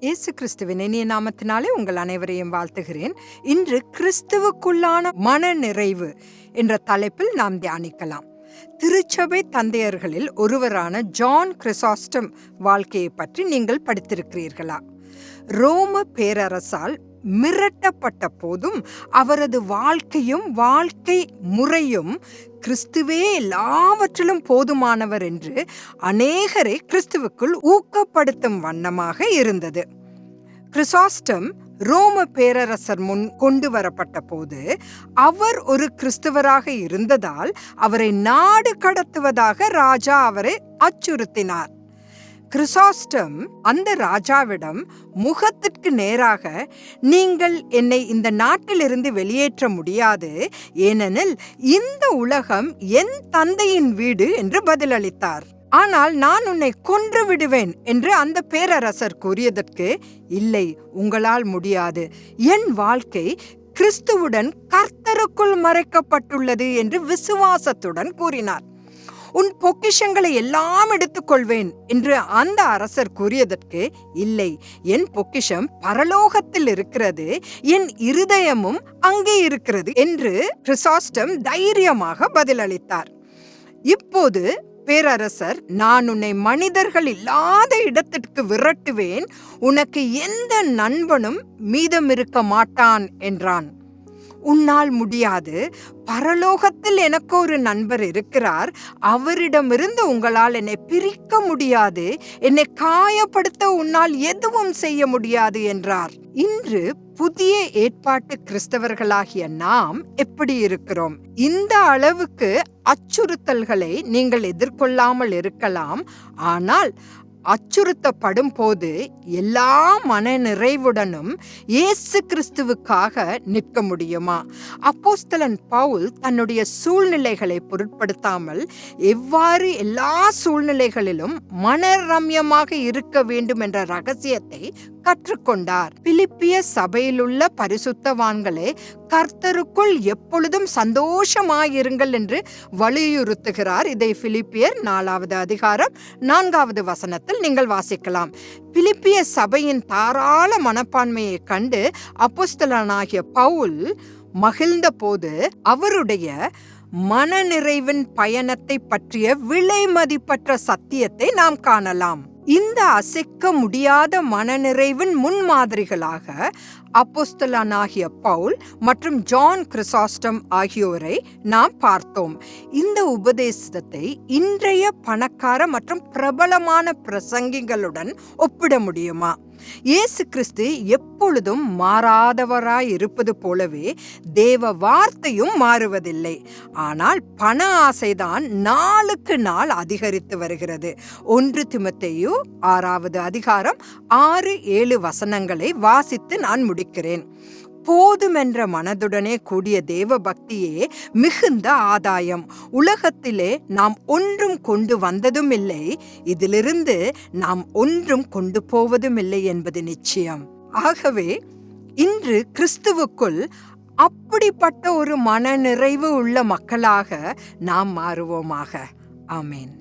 இயேசு கிறிஸ்துவின் இனிய நாமத்தினாலே உங்கள் அனைவரையும் வாழ்த்துகிறேன். இன்று கிறிஸ்துவுக்குள்ளான மன நிறைவு என்ற தலைப்பில் நாம் தியானிக்கலாம். திருச்சபை தந்தையர்களில் ஒருவரான ஜான் கிறிசாஸ்டம் வாழ்க்கையை பற்றி நீங்கள் படித்திருக்கிறீர்களா? ரோம பேரரசால் மிரட்டப்பட்ட போதும் அவரது வாழ்க்கையும் வாழ்க்கை முறையும் கிறிஸ்துவே எல்லாவற்றிலும் போதுமானவர் என்று அநேகரை கிறிஸ்துவுக்குள் ஊக்கப்படுத்தும் வண்ணமாக இருந்தது. கிறிசாஸ்டம் ரோம பேரரசர் முன் கொண்டு வரப்பட்ட போது அவர் ஒரு கிறிஸ்துவராக இருந்ததால் அவரை நாடு கடத்துவதாக ராஜா அவரை அச்சுறுத்தினார். கிறிசாஸ்டம் அந்த ராஜாவிடம் முகத்திற்கு நேராக நீங்கள் என்னை இந்த நாட்டிலிருந்து வெளியேற்ற முடியாது ஏனெனில் இந்த உலகம் என் தந்தையின் வீடு என்று பதிலளித்தார். ஆனால் நான் உன்னை கொன்று விடுவேன் என்று அந்த பேரரசர் கூறியதற்கு இல்லை உங்களால் முடியாது. என் வாழ்க்கை கிறிஸ்துவுடன் கர்த்தருக்குள் மறைக்கப்பட்டுள்ளது என்று விசுவாசத்துடன் கூறினார். உன் பொக்கிஷங்களை எல்லாம் எடுத்துக்கொள்வேன் என்று அந்த அரசர் கூறியதற்கு இல்லை என் பொக்கிஷம் பரலோகத்தில் இருக்கிறது. என் இருதயமும் அங்கே இருக்கிறது என்று கிறிசாஸ்டம் தைரியமாக பதிலளித்தார். இப்போது பேரரசர் நான் உன்னை மனிதர்கள் இல்லாத இடத்திற்கு விரட்டுவேன் உனக்கு எந்த நண்பனும் மீதம் இருக்க மாட்டான் என்றான். உன்னால் முடியாது. பரலோகத்தில் எனக்கு ஒரு நண்பர் இருக்கிறார். அவரிடமிருந்து உங்களால் என்னை பிரிக்க முடியாது. என்னை காயப்படுத்த உன்னால் எதுவும் செய்ய முடியாது என்றார். இன்று புதிய ஏற்பாட்டு கிறிஸ்தவர்களாகிய நாம் எப்படி இருக்கிறோம்? இந்த அளவுக்கு அச்சுறுத்தல்களை நீங்கள் எதிர்கொள்ளாமல் இருக்கலாம். ஆனால் அச்சுறுத்தப்படும் போது எல்லா மன நிறைவுடனும் இயேசு கிறிஸ்துவுக்காக நிற்க முடியுமா? அப்போஸ்தலன் பவுல் தன்னுடைய சூழ்நிலைகளை பொருட்படுத்தாமல் எவ்வாறு எல்லா சூழ்நிலைகளிலும் மனரம்யமாக இருக்க வேண்டும் என்ற ரகசியத்தை கற்றுக்கொண்டார். பிலிப்பிய சபையிலுள்ள பரிசுத்தவான்களே கர்த்தருக்குள் எப்பொழுதும் சந்தோஷமாயிருங்கள் என்று வலியுறுத்துகிறார் இதை பிலிப்பியர் நாலாவது அதிகாரம் நான்காவது வசனத்தில் நீங்கள் வாசிக்கலாம். பிலிப்பிய சபையின் தாராள மனப்பான்மையை கண்டு அப்போஸ்தலனாகிய பவுல் மகிழ்ந்த போது அவருடைய மனநிறைவின் பயணத்தை பற்றிய விலை மதிப்பற்ற சத்தியத்தை நாம் காணலாம். இந்த அசைக்க முடியாத மனநிறைவின் முன்மாதிரிகளாக அப்போஸ்தலானாகிய பவுல் மற்றும் ஜான் கிறிசாஸ்டம் ஆகியோரை நாம் பார்த்தோம். இந்த உபதேசத்தை இன்றைய பணக்கார மற்றும் பிரபலமான பிரசங்கிகளுடன் ஒப்பிட முடியுமா? இயேசு கிறிஸ்து எப்பொழுதும் மாறாதவராய் இருப்பது போலவே தேவ வார்த்தையும் மாறுவதில்லை. ஆனால் பண ஆசைதான் நாளுக்கு நாள் அதிகரித்து வருகிறது. ஒன்று திமத்தையு ஆறாவது அதிகாரம் ஆறு ஏழு வசனங்களை வாசித்து நான் கேட்கிறேன். போதுமென்ற மனதுடனே கூடிய தேவ பக்தியே மிகுந்த ஆதாயம். உலகத்திலே நாம் ஒன்றும் கொண்டு வந்ததும் இல்லை இதிலிருந்து நாம் ஒன்றும் கொண்டு போவதும் இல்லை என்பது நிச்சயம். ஆகவே இன்று கிறிஸ்துவுக்குள் அப்படிப்பட்ட ஒரு மன நிறைவு உள்ள மக்களாக நாம் மாறுவோமாக. ஆமேன்.